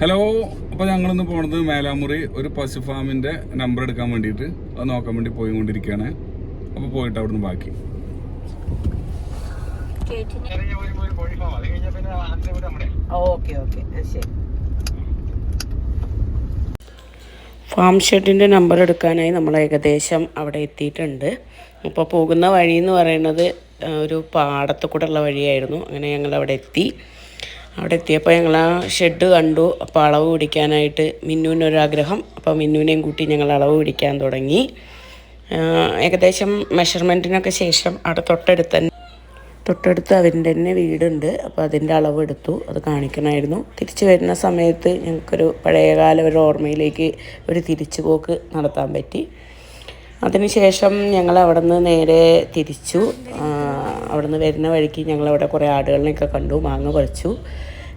Hello അപ്പോൾ ഞങ്ങളിന്ന് പോണത് മേലാമുറി ഒരു പശു ഫാമിന്റെ നമ്പർ എടുക്കാൻ വേണ്ടിയിട്ട്. അത് നോക്കാൻ വേണ്ടി പോയി കൊണ്ടിരിക്കുകയാണ് അപ്പോൾ പോയിട്ട് അവിടുന്ന് ബാക്കി. Okay okay. ശരി. ഫാം ഷെഡിന്റെ നമ്പർ എടുക്കാനായി നമ്മൾ ഏകദേശം അവിടെ എത്തിയിട്ടുണ്ട്. അപ്പോൾ പോകുന്ന വഴി എന്ന് പറയുന്നത് ഒരു പാടത്തു കൂടെ ഉള്ള വഴിയായിരുന്നു. അങ്ങനെ ഞങ്ങൾ അവിടെ എത്തി. അവിടെ എത്തിയപ്പോൾ ഞങ്ങൾ ആ ഷെഡ് കണ്ടു. അപ്പോൾ അളവ് പിടിക്കാനായിട്ട് മിന്നുവിനൊരാഗ്രഹം അപ്പോൾ മിന്നുവിനെയും കൂട്ടി ഞങ്ങൾ അളവ് പിടിക്കാൻ തുടങ്ങി. ഏകദേശം മെഷർമെന്റിനൊക്കെ ശേഷം അവിടെ തൊട്ടടുത്ത് തന്നെ തൊട്ടടുത്ത് അവന്റെ തന്നെ വീടുണ്ട്. അപ്പോൾ അതിന്റെ അളവ് എടുത്തു. അത് കാണിക്കണമായിരുന്നു. തിരിച്ചു വരുന്ന സമയത്ത് ഞങ്ങൾക്കൊരു പഴയകാല ഒരു ഓർമ്മയിലേക്ക് ഒരു തിരിച്ചു പോക്ക് നടത്താൻ പറ്റി. അതിനുശേഷം ഞങ്ങൾ അവിടെ നിന്ന് നേരെ തിരിച്ചു. ആ, അവിടെ നിന്ന് വരുന്ന വഴിക്ക് ഞങ്ങളവിടെ കുറേ ആടുകളിനെയൊക്കെ കണ്ടു മാങ്ങ പറിച്ചു.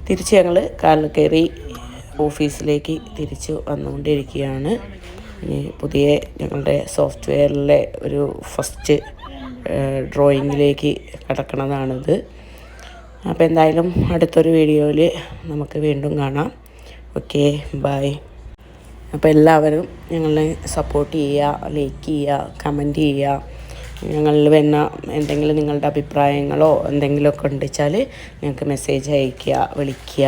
തിരിച്ച് ഞങ്ങൾ കാലിൽ കയറി ഓഫീസിലേക്ക് തിരിച്ചു വന്നുകൊണ്ടിരിക്കുകയാണ്. ഇനി പുതിയ ഞങ്ങളുടെ സോഫ്റ്റ്വെയറിലെ ഒരു ഫസ്റ്റ് ഡ്രോയിങ്ങിലേക്ക് കടക്കണതാണിത്. അപ്പോൾ എന്തായാലും അടുത്തൊരു വീഡിയോയിൽ നമുക്ക് വീണ്ടും കാണാം. ഓക്കെ ബായ് അപ്പോൾ എല്ലാവരും ഞങ്ങളെ സപ്പോർട്ട് ചെയ്യുക ലൈക്ക് ചെയ്യുക കമന്റ് ചെയ്യുക. ഞങ്ങളിൽ വരുന്ന എന്തെങ്കിലും നിങ്ങളുടെ അഭിപ്രായങ്ങളോ എന്തെങ്കിലുമൊക്കെ ഉണ്ടെച്ചാൽ ഞങ്ങൾക്ക് മെസ്സേജ് അയയ്ക്കുക വിളിക്കുക.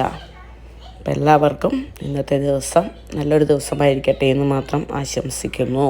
അപ്പോൾ എല്ലാവർക്കും ഇന്നത്തെ ദിവസം നല്ലൊരു ദിവസമായിരിക്കട്ടെ എന്ന് മാത്രം ആശംസിക്കുന്നു.